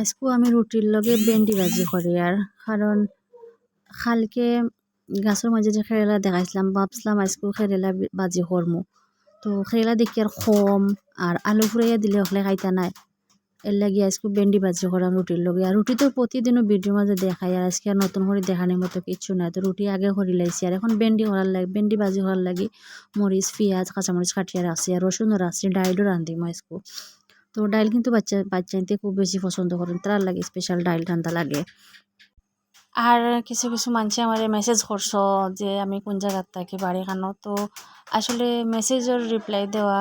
আজকু আমি রুটির লগে ভেন্ডি ভাজি করি আর, কারণ কালকে গাছের মাঝে যে খেরেলা দেখাইছিলাম, ভাবছিলাম আজকু খেরেলা ভাজি করমু তো খেরেলা দেখি আর কম আর আলু ফুরাইয়া দিলে হলে খাইতা নাই। এর লাগি আজকু ভেন্ডি ভাজি করাম রুটির লগে। আর রুটি তো প্রতিদিনও ভিডিওর মাঝে দেখাই আর আজকে আর নতুন করে দেখানোর মতো কিচ্ছু নাই। তো রুটি আগে করি লাইছি আর এখন ভেন্ডি করার লাগে, ভেন্ডি ভাজি করার লাগি মরিচ পেঁয়াজ কাঁচামরিচ কাটিয়ে রাখছি আর রসুনও রাখছি ডাইলও রাঁধিম আজকু। তো ডাইল কিন্তু বাচ্চা বাচ্চাইতে খুব বেশি পছন্দ করেন। তার লাগে স্পেশাল ডাইল রান্না লাগে। আর কিছু কিছু মানুষে আমার মেসেজ করছ যে আমি কোন জায়গার থাকি বাড়ি খানো তো আসলে মেসেজের রিপ্লাই দেওয়া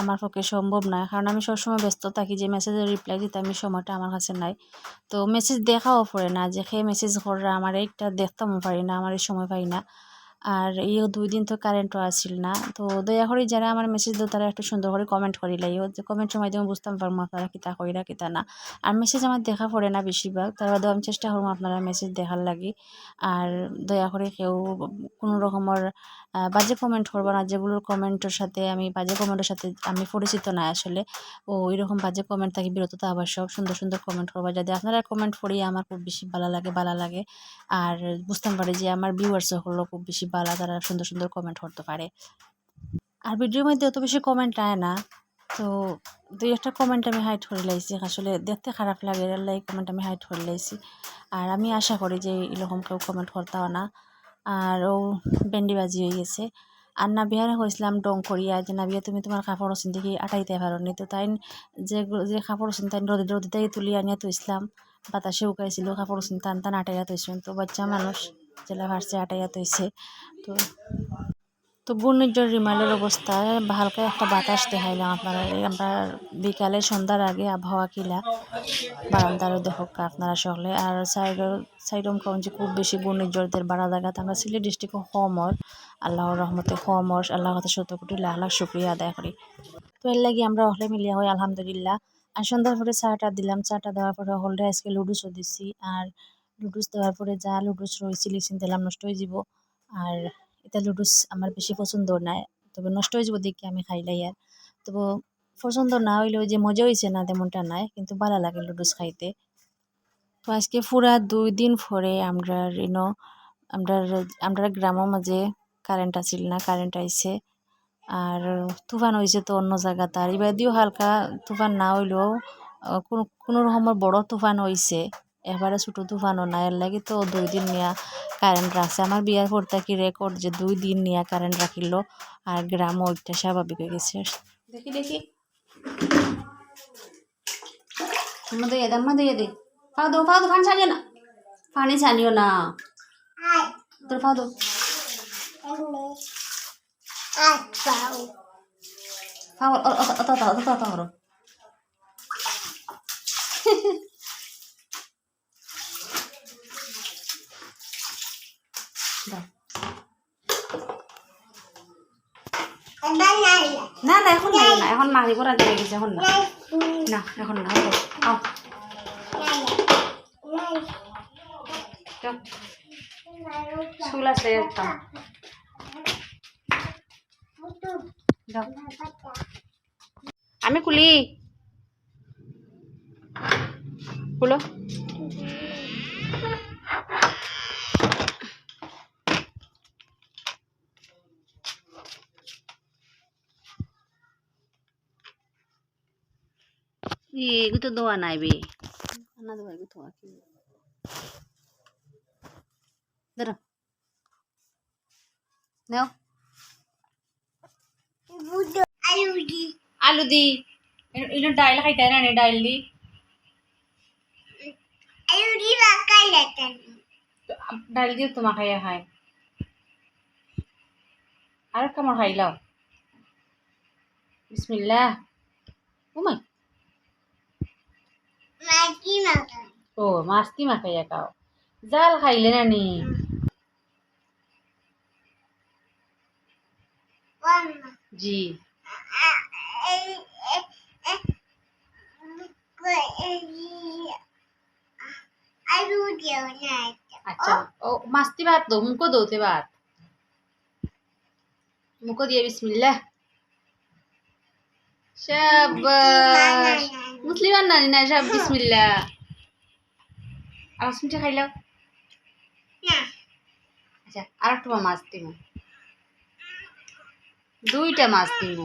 আমার পক্ষে সম্ভব নয়। কারণ আমি সবসময় ব্যস্ত থাকি, যে মেসেজের রিপ্লাই দিতে আমি সময়টা আমার কাছে নাই। তো মেসেজ দেখাও পড়ে না যে সে মেসেজ করে আমার একটা দেখতামও পারি না, আমার সময় পাই না। আর এই দুই দিন তো কারেন্টও আসছিল না। তো দয়া করে যারা আমার মেসেজ দেও তারা একটু সুন্দর করে কমেন্ট করি লাইও। যে কমেন্টের মাধ্যমে বুঝতাম পারব আপনারা কিতা কইরা কিতা না আর মেসেজ আমার দেখা পড়ে না বেশিরভাগ। তার বাদেও আমি চেষ্টা করব আপনারা মেসেজ দেখার লাগি। আর দয়া করে কেউ কোনো রকমের বাজে কমেন্ট করব না। যেগুলোর কমেন্টের সাথে আমি, বাজে কমেন্টের সাথে আমি পরিচিত না আসলে। ও এরকম বাজে কমেন্ট থাকি বিরত তো আবশ্যক। সুন্দর সুন্দর কমেন্ট করবা। যাতে আপনারা কমেন্ট পড়িয়ে আমার খুব বেশি ভালো লাগে ভালো লাগে। আর বুঝতাম পারি যে আমার ভিউয়ার্স হলো খুব বেশি ভালো তারা সুন্দর সুন্দর কমেন্ট করতে পারে। আর ভিডিওর মধ্যে অত বেশি কমেন্ট আয় না। তো দুই একটা কমেন্ট আমি হাইট করে লাইছি। আসলে দেখতে খারাপ লাগে, এর লাই কমেন্ট আমি হাইট করে লাইছি। আর আমি আশা করি যে এরকম কেউ কমেন্ট করতেও না। আর ও বাজি হয়ে গেছে। আর না বিহারে হয়েছিলাম ডং করিয়া যে না বিয়া তুমি তোমার কাপড় ওসিন দেখি আটাইতে পারো নি তো তাই যে যে কাপড় ওসিন তাই রোদে রোদে তাই তুলি আনিয়া তুইছিলাম বাতাসে উকাইছিল, কাপড় ওসিন টান টান আটাইয়া তুইছেন তো বাচ্চা মানুষ। জেলা ভার্সে আটাইয়া তুইছে তো তো ঘূর্ণিঝড় রিমালের অবস্থা, হালকা একটা বাতাস দেখাইলাম আপনারা। আমরা বিকালে সন্ধ্যার আগে আবহাওয়া কিলা বারান্দারও দেখো আপনারা সকলে। আর সাইডের সাইডম কম যে খুব বেশি ঘূর্ণিঝড়দের বাড়া জায়গাতে আমরা সিলেট ডিস্ট্রিক্ট সমর আল্লাহর রহমতে সমর আল্লাহ হাতে শত কোটি লাখ লাখ শুক্রিয়া আদায় করি। তো এর লাগে আমরা হলে মিলিয়া হই, আলহামদুলিল্লাহ। আর সন্ধ্যার পরে চাটা দিলাম। চাটা দেওয়ার পরে হলডে আজকে লুডুসও দিছি। আর লুডুস দেওয়ার পরে যা লুডুস রয়েছিল লিখছেন দিলাম, নষ্ট হয়ে যাব আর এটা লুডুস আমার বেশি পছন্দ নাই তবে নষ্ট হয়ে যাব দেখি আমি খাইলাই আর। তবে পছন্দ না হইলেও যে মজা হয়েছে না তেমনটা নাই, কিন্তু ভালো লাগে লুডুস খাইতে। তো আজকে পুরা দুই দিন পরে আমরা রিনো, আমরা আমরা গ্রামের মাঝে কারেন্ট আসিল না কারেন্ট আইছে। আর তুফান হয়েছে তো অন্য জায়গাতে। আর এবার দিও হালকা তুফান না হইলেও কোনো কোনো রকমের বড় তুফান হয়েছে এবারে ছোটো তুফানও না এর লাগে তো দুই দিন নিয়া কারেন্ট রাখছে আমার বিয়ার পর থাকি রেকর্ড যে দুই দিন নিয়া কারেন্ট রাখিল আর গ্রামও ওইটা স্বাভাবিক হয়ে গেছে দেখি দেখি মধ্যে দে ফাও দো ফাও দো ফান ছাড়িও না পানি ছাড়িও না দো করো দাও। না না এখন না না এখন মারি করা দিয়ে গেছে এখন না। না এখন না আও। স্কুল আসলে আমি কুলি খুলো। এগু তো দোয়া নাই বে না দোয়া এগু দোয়া কি ধরো নাও আলু দি এটা ডাইল খাইতে না নে ডাইল দি ডাইল খাইয়া খায় আর কামড় খাইলাও বিসমিল্লাহ উমাই ও মাস্তি মাখাইয়া খাও জাল খাইলে না নি? জি। আচ্ছা। ও মাস্তি ভাত দো মুখো দোতে ভাত। মুখো দিয়ে বিসমিল্লাহ। শাবাশ জানি না সব হ্যাঁ। বিসমিল্লা আর মিঠা খাইলাও। আচ্ছা আর একটা মাছ দিব দুইটা মাছ দিব